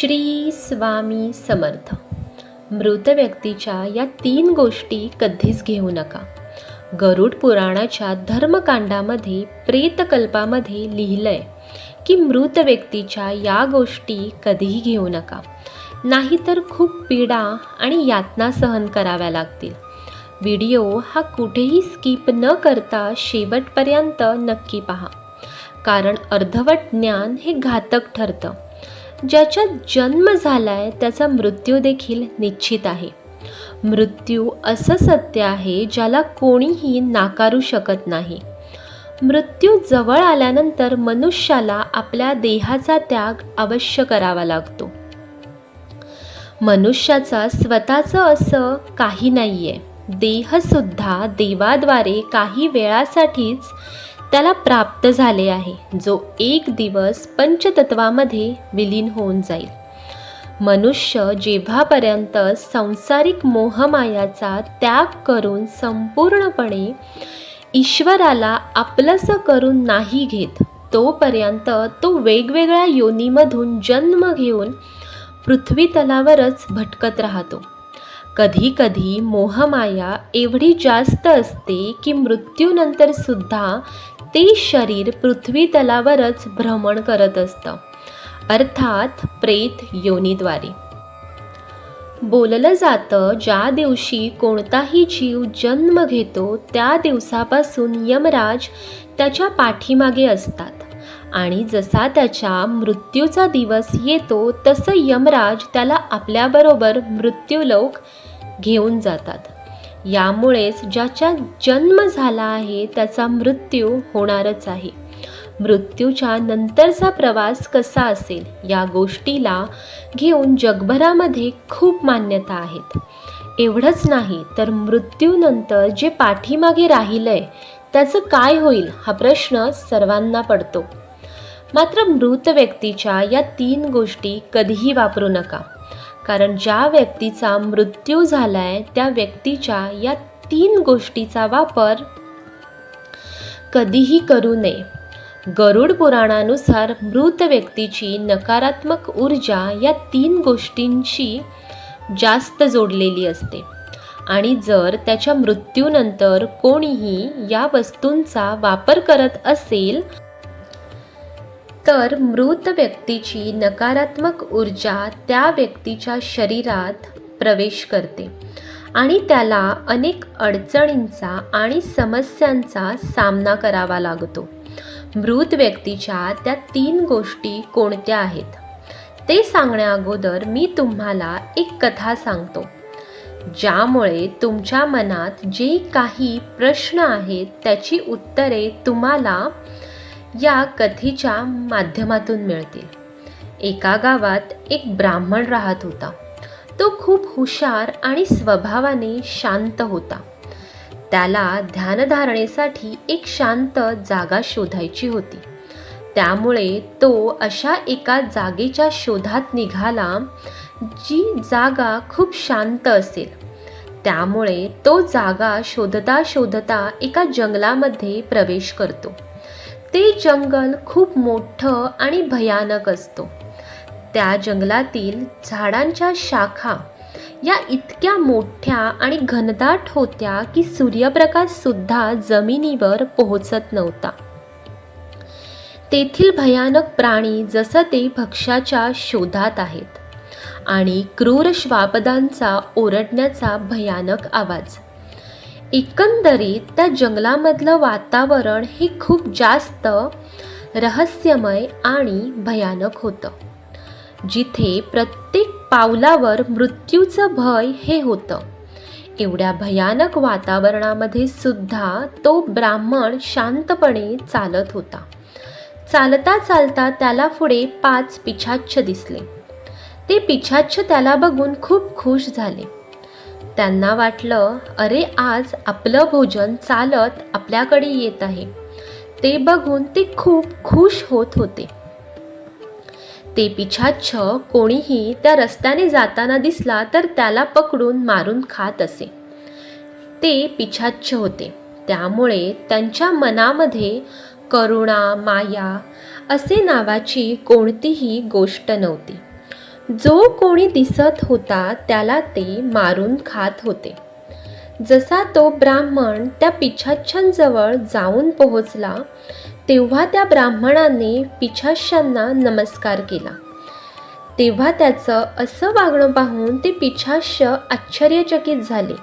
श्री स्वामी समर्थ. मृत व्यक्तीच्या या तीन गोष्टी कधीच घेऊ नका. गरुड पुराणाच्या धर्मकांडामध्ये प्रेतकल्पामध्ये लिहिलंय की मृत व्यक्तीच्या या गोष्टी कधीही घेऊ नका. नाहीतर खूप पीडा आणि यातना सहन कराव्या लागतील. व्हिडिओ हा कुठेही स्किप न करता शेवटपर्यंत नक्की पहा. कारण अर्धवट ज्ञान हे घातक ठरतं. ज्याच्यात जन्म झालाय त्याचा मृत्यू देखील निश्चित आहे. मृत्यू असं सत्य आहे ज्याला कोणीही नाकारू शकत नाही. मृत्यू जवळ आल्यानंतर मनुष्याला आपल्या देहाचा त्याग अवश्य करावा लागतो. मनुष्याचा स्वतःचं असं काही नाही आहे देहसुद्धा देवाद्वारे काही वेळासाठीच त्याला प्राप्त झाले आहे. जो एक दिवस पंचतत्वामध्ये विलीन होऊन जाईल. मनुष्य जेव्हापर्यंत संसारिक मोहमायाचा त्याग करून संपूर्णपणे ईश्वराला आपलंसं करून नाही घेत तोपर्यंत तो वेगवेगळ्या योनीमधून जन्म घेऊन पृथ्वी तलावरच भटकत राहतो. कधीकधी मोहमाया एवढी जास्त असते की मृत्यूनंतर सुद्धा ते शरीर पृथ्वी तलावरच भ्रमण करत असतं. अर्थात प्रेत योनीद्वारे. बोललं जातं ज्या दिवशी कोणताही जीव जन्म घेतो त्या दिवसापासून यमराज त्याच्या पाठीमागे असतात. आणि जसा त्याच्या मृत्यूचा दिवस येतो तसं यमराज त्याला आपल्याबरोबर मृत्यूलोक घेऊन जातात. यामुळेच ज्याच्या जन्म झाला आहे त्याचा मृत्यू होणारच आहे. मृत्यूच्या नंतरचा प्रवास कसा असेल या गोष्टीला घेऊन जगभरामध्ये खूप मान्यता आहेत. एवढंच नाही तर मृत्यूनंतर जे पाठीमागे राहिलंय त्याचं काय होईल हा प्रश्न सर्वांना पडतो. मात्र मृत व्यक्तीच्या या तीन गोष्टी कधीही वापरू नका. कारण ज्या व्यक्तीचा मृत्यू झालाय त्या व्यक्तीच्या या तीन गोष्टीचा वापर कधीही करू नये. गरुड पुराणानुसार मृत व्यक्तीची नकारात्मक ऊर्जा या तीन गोष्टींशी जास्त जोडलेली असते. आणि जर त्याच्या मृत्यूनंतर कोणीही या वस्तूंचा वापर करत असेल तर मृत व्यक्तीची नकारात्मक ऊर्जा त्या व्यक्तीच्या शरीरात प्रवेश करते आणि त्याला अनेक अडचणींचा आणि समस्यांचा सामना करावा लागतो. मृत व्यक्तीच्या त्या तीन गोष्टी कोणत्या आहेत? ते सांगण्या अगोदर मी तुम्हाला एक कथा सांगतो. ज्यामुळे तुमच्या मनात जे काही प्रश्न आहेत त्याची उत्तरे तुम्हाला या कथेच्या माध्यमातून मिळतील. एका गावात एक ब्राह्मण राहत होता. तो खूप हुशार आणि स्वभावाने शांत होता. त्याला ध्यानधारणेसाठी एक शांत जागा शोधायची होती. त्यामुळे तो अशा एका जागेच्या शोधात निघाला जी जागा खूप शांत असेल. त्यामुळे तो जागा शोधता शोधता एका जंगलामध्ये प्रवेश करतो. ते जंगल खूप मोठं आणि भयानक असतो. त्या जंगलातील झाडांच्या शाखा या इतक्या मोठ्या आणि घनदाट होत्या की सूर्यप्रकाशसुद्धा जमिनीवर पोहोचत नव्हता. तेथील भयानक प्राणी जसं ते भक्ष्याच्या शोधात आहेत आणि क्रूर श्वापदांचा ओरडण्याचा भयानक आवाज. एकंदरीत त्या जंगलामधलं वातावरण हे खूप जास्त रहस्यमय आणि भयानक होतं जिथे प्रत्येक पावलावर मृत्यूचं भय हे होतं. एवढ्या भयानक वातावरणामध्ये सुद्धा तो ब्राह्मण शांतपणे चालत होता. चालता चालता त्याला पुढे पाच पिछाच्छ दिसले. ते पिछाच्छ त्याला बघून खूप खुश झाले. त्यांना वाटलं अरे आज आपलं भोजन चालत आपल्याकडे येत आहे. ते बघून ते खूप खुश होत होते. ते पिछाच्छ कोणीही त्या रस्त्याने जाताना दिसला तर त्याला पकडून मारून खात असे. ते पिछाच्छ होते. त्यामुळे त्यांच्या मनामध्ये करुणा माया असे नावाची कोणतीही गोष्ट नव्हती. जो कोणी दिसत होता त्याला ते मारून खात होते. जसा तो ब्राह्मण त्या पिछाच्छांजवळ जाऊन पोहोचला तेव्हा त्या ब्राह्मणाने पिछाश्यांना नमस्कार केला. तेव्हा त्याचं असं वागणं पाहून ते पिछाश्य आश्चर्यचकित झाले.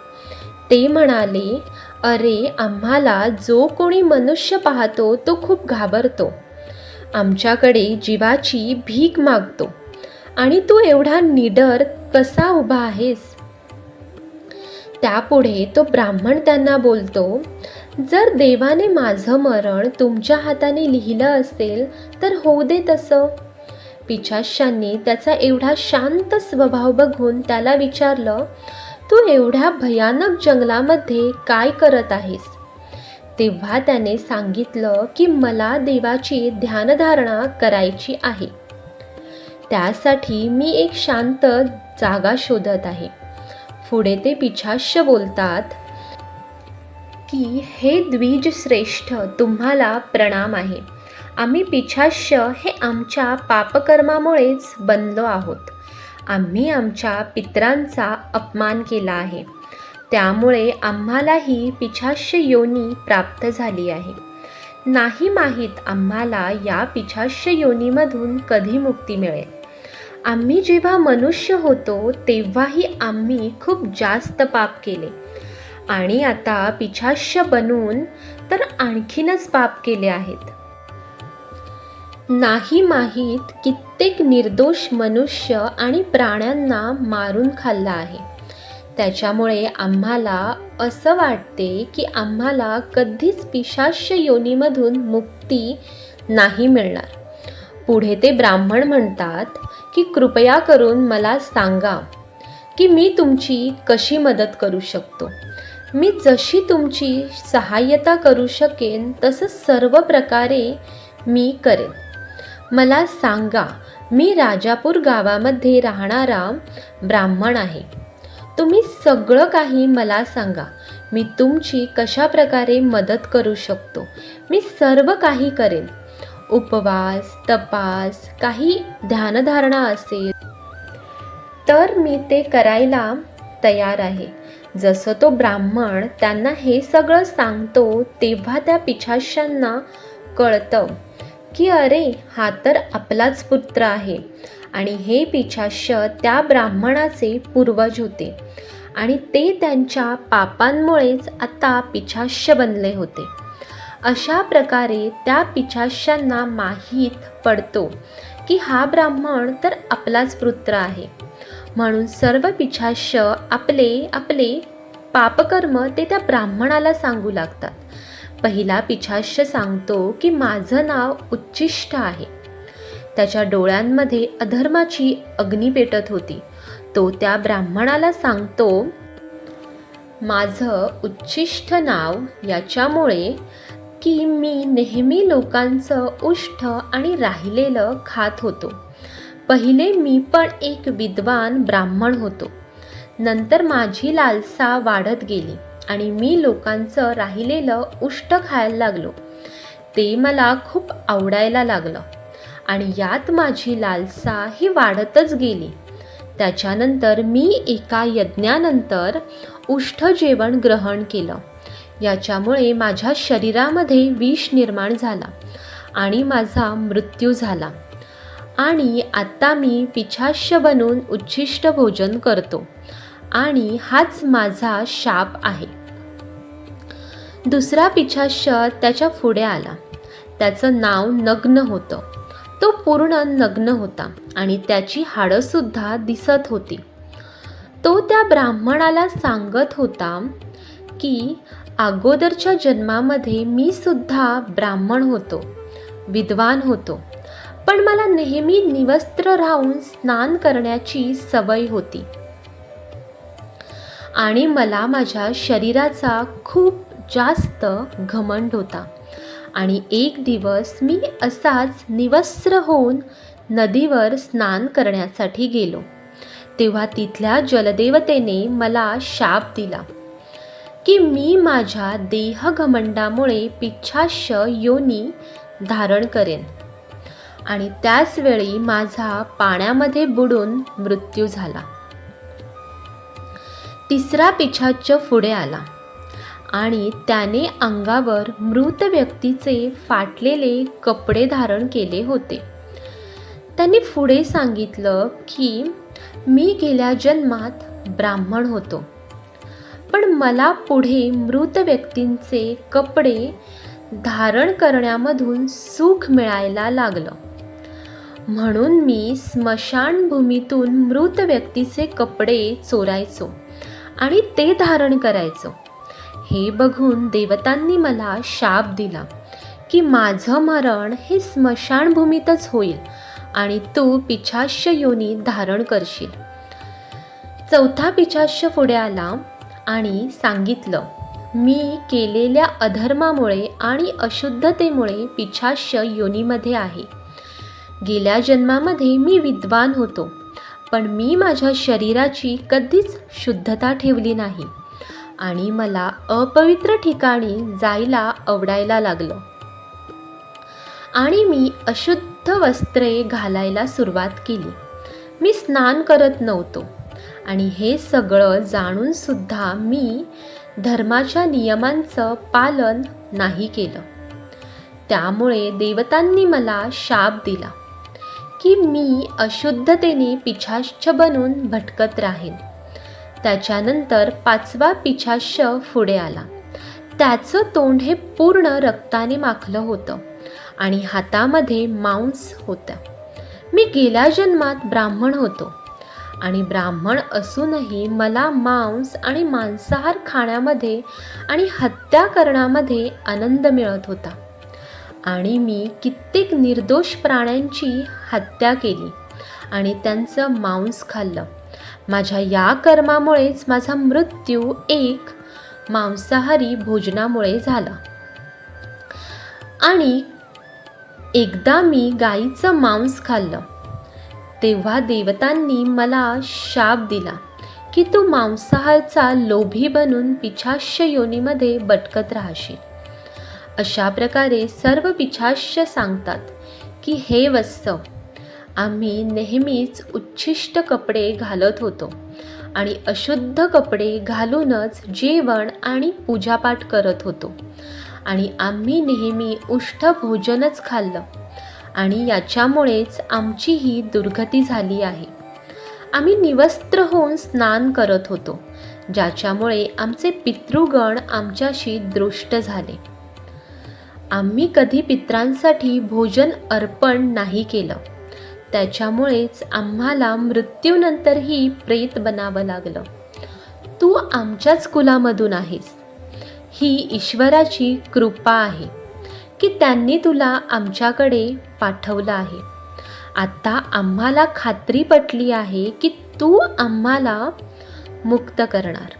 ते म्हणाले अरे आम्हाला जो कोणी मनुष्य पाहतो तो खूप घाबरतो. आमच्याकडे जीवाची भीक मागतो. आणि तू एवढा निडर कसा उभा आहेस? त्यापुढे तो ब्राह्मण त्यांना बोलतो जर देवाने माझं मरण तुमच्या हाताने लिहिलं असेल तर होऊ दे तसं. पिछाशांनी त्याचा एवढा शांत स्वभाव बघून त्याला विचारलं तू एवढ्या भयानक जंगलामध्ये काय करत आहेस? तेव्हा त्याने सांगितलं की मला देवाची ध्यानधारणा करायची आहे. त्यासाठी मी एक शांत जागा शोधत आहे. पुढे ते पिछाश्य बोलतात की हे द्विज श्रेष्ठ तुम्हाला प्रणाम आहे. आम्ही पिछाश्य हे आमच्या पापकर्मामुळेच बनलो आहोत. आम्ही आमच्या पित्रांचा अपमान केला आहे. त्यामुळे आम्हालाही पिछाश्य योनी प्राप्त झाली आहे. नाही माहीत आम्हाला या पिछाश्य योनीमधून कधी मुक्ती मिळेल. आम्ही जेव्हा मनुष्य होतो तेव्हाही आम्ही खूप जास्त पाप केले. आणि आता पिछाश्य बनून तर आणखीनच पाप केले आहेत. नाही माहीत कित्येक निर्दोष मनुष्य आणि प्राण्यांना मारून खाल्ला आहे. त्याच्यामुळे आम्हाला असं वाटते की आम्हाला कधीच पिशाश्य योनीमधून मुक्ती नाही मिळणार. पुढे ते ब्राह्मण म्हणतात की कृपया करून मला सांगा की मी तुमची कशी मदत करू शकतो. मी जशी तुमची सहाय्यता करू शकेन तसं सर्व प्रकारे मी करेन. मला सांगा मी राजापूर गावामध्ये राहणारा ब्राह्मण आहे. तुम्ही सगळं काही मला सांगा. मी तुमची कशा प्रकारे मदत करू शकतो? मी सर्व काही करेन. उपवास तपास काही ध्यानधारणा असेल तर मी ते करायला तयार आहे. जसं तो ब्राह्मण त्यांना हे सगळं सांगतो तेव्हा त्या पिछाशांना कळतं की अरे हा तर आपलाच पुत्र आहे. आणि हे पिछाश्य त्या ब्राह्मणाचे पूर्वज होते. आणि ते त्यांच्या पापांमुळेच आता पिछाश्य बनले होते. अशा प्रकारे त्या पिछाश्यांना माहीत पडतो की हा ब्राह्मण तर आपलाच पुत्र आहे. म्हणून सर्व पिछाश्य आपले आपले पापकर्म ते त्या ब्राह्मणाला सांगू लागतात. पहिला पिछाश्य सांगतो की माझं नाव उच्चिष्ट आहे. त्याच्या डोळ्यांमध्ये अधर्माची अग्नी पेटत होती. तो त्या ब्राह्मणाला सांगतो माझं उच्चिष्ट नाव याच्यामुळे की मी नेहमी लोकांचं उष्ठ आणि राहिलेलं खात होतो. पहिले मी पण एक विद्वान ब्राह्मण होतो. नंतर माझी लालसा वाढत गेली आणि मी लोकांचं राहिलेलं उष्ट खायला लागलो. ते मला खूप आवडायला लागलं आणि यात माझी लालसा ही वाढतच गेली. त्याच्यानंतर मी एका यज्ञानंतर उष्ठ जेवण ग्रहण केलं. याच्यामुळे माझ्या शरीरामध्ये विष निर्माण झाला आणि माझा मृत्यू झाला. आणि आता मी पिछाश्य बनून उच्छिष्ट भोजन करतो आणि हाच माझा शाप आहे. दुसरा पिछाश्य त्याच्या पुढे आला. त्याचं नाव नग्न होतं. तो पूर्ण नग्न होता आणि त्याची हाडंसुद्धा दिसत होती. तो त्या ब्राह्मणाला सांगत होता की अगोदरच्या जन्मामध्ये मी सुद्धा ब्राह्मण होतो विद्वान होतो. पण मला नेहमी निवस्त्र राहून स्नान करण्याची सवय होती. आणि मला माझ्या शरीराचा खूप जास्त घमंड होता. आणि एक दिवस मी असाच निवस्त्र होऊन नदीवर स्नान करण्यासाठी गेलो. तेव्हा तिथल्या जलदेवतेने मला शाप दिला. की मी माझ्या देहघमंडामुळे पिच्छाश योनी धारण करेन. आणि त्याचवेळी माझा पाण्यामध्ये बुडून मृत्यू झाला. तिसरा पिछाच पुढे आला. आणि त्याने अंगावर मृत व्यक्तीचे फाटलेले कपडे धारण केले होते. त्यांनी पुढे सांगितलं की मी गेल्या जन्मात ब्राह्मण होतो. पण मला पुढे मृत व्यक्तींचे कपडे धारण करण्यामधून सुख मिळायला लागलं. म्हणून मी स्मशानभूमीतून मृत व्यक्तीचे कपडे चोरायचो आणि ते धारण करायचो. हे बघून देवतांनी मला शाप दिला की माझं मरण हे स्मशानभूमीतच होईल आणि तू पिछाश्य योनी धारण करशील. चौथा पिछाश्य पुढे आला आणि सांगितलं मी केलेल्या अधर्मामुळे आणि अशुद्धतेमुळे पिछाश्य योनीमध्ये आहे. गेल्या जन्मामध्ये मी विद्वान होतो पण मी माझ्या शरीराची कधीच शुद्धता ठेवली नाही आणि मला अपवित्र ठिकाणी जायला आवडायला लागलं. आणि मी अशुद्ध वस्त्रे घालायला सुरुवात केली. मी स्नान करत नव्हतो. आणि हे सगळं जाणूनसुद्धा मी धर्माच्या नियमांचं पालन नाही केलं. त्यामुळे देवतांनी मला शाप दिला की मी अशुद्धतेने पिछाश्च बनून भटकत राहीन. त्याच्यानंतर पाचवा पिछाश्च पुढे आला. त्याचं तोंड हे पूर्ण रक्ताने माखलं होतं आणि हातामध्ये मांस होतं मी गेल्या जन्मात ब्राह्मण होतो. आणि ब्राह्मण असूनही मला मांस आणि मांसाहार खाण्यामध्ये आणि हत्या करण्यामध्ये आनंद मिळत होता. आणि मी कित्येक निर्दोष प्राण्यांची हत्या केली आणि त्यांचं मांस खाल्लं. माझ्या या कर्मामुळेच माझा मृत्यू एक मांसाहारी भोजनामुळे झाला. आणि एकदा मी गाईचं मांस खाल्लं. तेव्हा देवतांनी मला शाप दिला की तू मांसाहारचा लोभी बनून पिछाश्य योनीमध्ये भटकत राहशील. अशा प्रकारे सर्व पिछाश्य सांगतात की हे वत्सव आम्ही नेहमीच उच्छिष्ट कपडे घालत होतो आणि अशुद्ध कपडे घालूनच जेवण आणि पूजापाठ करत होतो आणि आम्ही नेहमी उष्ठ भोजनच खाल्लं. आणि याच्यामुळेच आमची ही दुर्गती झाली आहे. आम्ही निवस्त्र होऊन स्नान करत होतो ज्याच्यामुळे आमचे पितृगण आमच्याशी दृष्ट झाले. आम्ही कधी पित्रांसाठी भोजन अर्पण नाही केलं. त्याच्यामुळेच आम्हाला मृत्यूनंतरही प्रेत बनावं लागलं. तू आमच्याच कुलामधून आहेस. ही ईश्वराची कृपा आहे. की त्यांनी तुला आमच्याकडे पाठवलं आहे. आता आम्हाला खात्री पटली आहे की तू आम्हाला मुक्त करणार.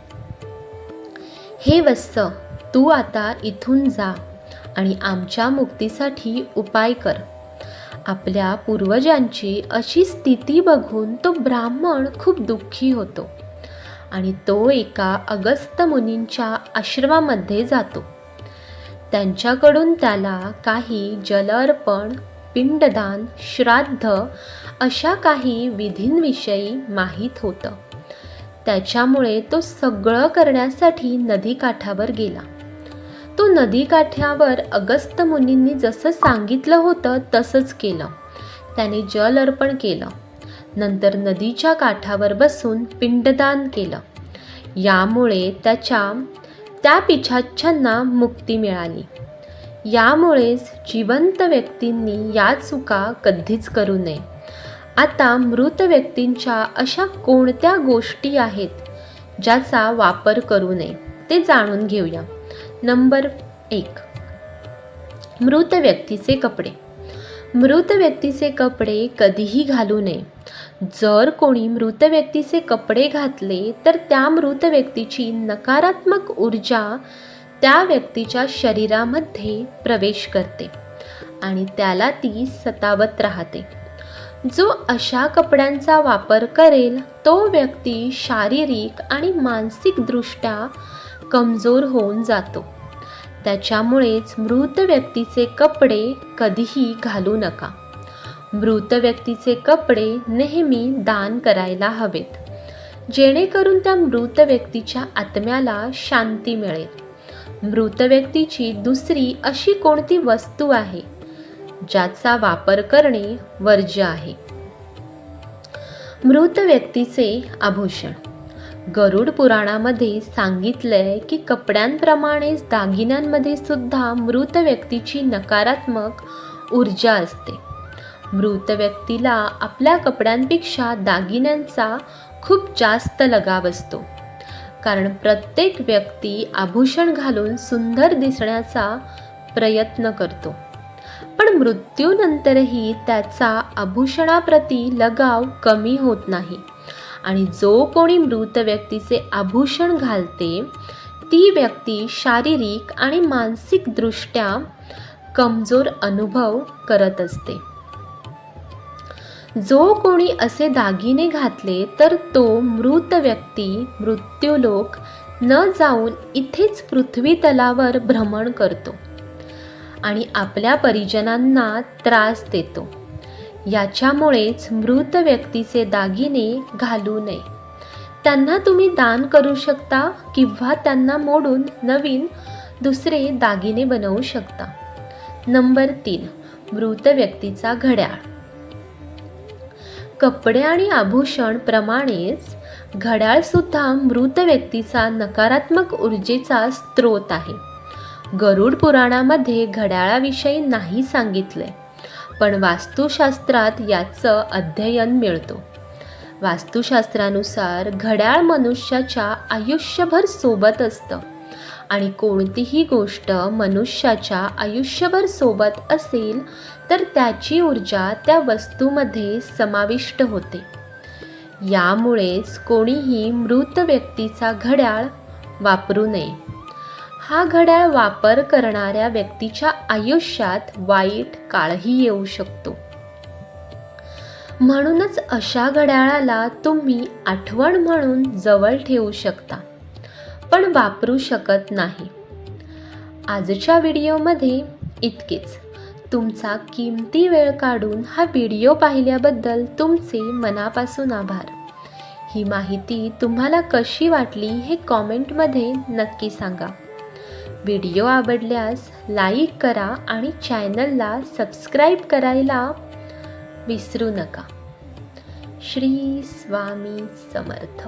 हे वत्स तू आता इथून जा आणि आमच्या मुक्तीसाठी उपाय कर. आपल्या पूर्वजांची अशी स्थिती बघून तो ब्राह्मण खूप दुःखी होतो आणि तो एका अगस्त मुनींच्या आश्रमामध्ये जातो. त्यांच्याकडून त्याला काही जलअर्पण पिंडदान श्राद्ध अशा काही विधींविषयी माहीत होतं. त्याच्यामुळे तो सगळं करण्यासाठी नदीकाठावर गेला. तो नदीकाठावर अगस्त मुनींनी जसं सांगितलं होतं तसंच केलं. त्याने जल अर्पण केलं. नंतर नदीच्या काठावर बसून पिंडदान केलं. यामुळे त्याच्या त्या पिछाच्छांना मुक्ती मिळाली. यामुळेच जिवंत व्यक्तींनी या चुका कधीच करू नये. आता मृत व्यक्तींच्या अशा कोणत्या गोष्टी आहेत ज्याचा वापर करू नये ते जाणून घेऊया. नंबर एक. मृत व्यक्तीचे कपडे. मृत व्यक्तीचे कपडे कधीही घालू नये. जर कोणी मृत व्यक्तीचे कपडे घातले तर त्या मृत व्यक्तीची नकारात्मक ऊर्जा त्या व्यक्तीच्या शरीरामध्ये प्रवेश करते आणि त्याला ती सतावत राहते. जो अशा कपड्यांचा वापर करेल तो व्यक्ती शारीरिक आणि मानसिकदृष्ट्या कमजोर होऊन जातो. त्याच्यामुळेच मृत व्यक्तीचे कपडे कधीही घालू नका. मृत व्यक्तीचे कपडे नेहमी दान करायला हवेत. जेणेकरून त्या मृत व्यक्तीच्या आत्म्याला शांती मिळेल. मृत व्यक्तीची दुसरी अशी कोणती वस्तू आहे? ज्याचा वापर करणे वर्ज्य आहे. मृत व्यक्तीचे आभूषण. गरुड पुराणामध्ये सांगितलंय की कपड्यांप्रमाणेच दागिन्यांमध्ये सुद्धा मृत व्यक्तीची नकारात्मक ऊर्जा असते. मृत व्यक्तीला आपल्या कपड्यांपेक्षा दागिन्यांचा खूप जास्त लगाव असतो. कारण प्रत्येक व्यक्ती आभूषण घालून सुंदर दिसण्याचा प्रयत्न करतो. पण मृत्यूनंतरही त्याचा आभूषणाप्रती लगाव कमी होत नाही. आणि जो कोणी मृत व्यक्तीचे आभूषण घालते ती व्यक्ती शारीरिक आणि मानसिकदृष्ट्या कमजोर अनुभव करत असते. जो कोणी असे दागिने घातले तर तो मृत व्यक्ती मृत्यूलोक न जाऊन इथेच पृथ्वी तलावर भ्रमण करतो आणि आपल्या परिजनांना त्रास देतो. याच्यामुळेच मृत व्यक्तीचे दागिने घालू नये. त्यांना तुम्ही दान करू शकता किंवा त्यांना मोडून नवीन दुसरे दागिने बनवू शकता. नंबर तीन मृत व्यक्तीचा घड्याळ. कपडे आणि आभूषण प्रमाणेच घड्याळसुद्धा मृत व्यक्तीचा नकारात्मक ऊर्जेचा स्रोत आहे. गरुड पुराणामध्ये घड्याळाविषयी नाही सांगितले पण वास्तुशास्त्रात याचं अध्ययन मिळतो. वास्तुशास्त्रानुसार घड्याळ मनुष्याच्या आयुष्यभर सोबत असतं. आणि कोणतीही गोष्ट मनुष्याच्या आयुष्यभर सोबत असेल तर त्याची ऊर्जा त्या वस्तूमध्ये समाविष्ट होते. यामुळेच कोणीही मृत व्यक्तीचा घड्याळ वापरू नये. हा घड्याळ वापर करणाऱ्या व्यक्तीच्या आयुष्यात वाईट काळही येऊ शकतो. म्हणूनच अशा घड्याळाला तुम्ही आठवण म्हणून जवळ ठेवू शकता. पण वापरू शकत नाही. आजच्या व्हिडिओमध्ये इतकेच. तुमचा किमती वेळ काढून हा व्हिडिओ पाहिल्याबद्दल तुमचे मनापासून आभार. ही माहिती तुम्हाला कशी वाटली हे कॉमेंटमध्ये नक्की सांगा. व्हिडिओ आवडल्यास लाईक करा आणि चॅनलला सबस्क्राईब करायला विसरू नका. श्री स्वामी समर्थ.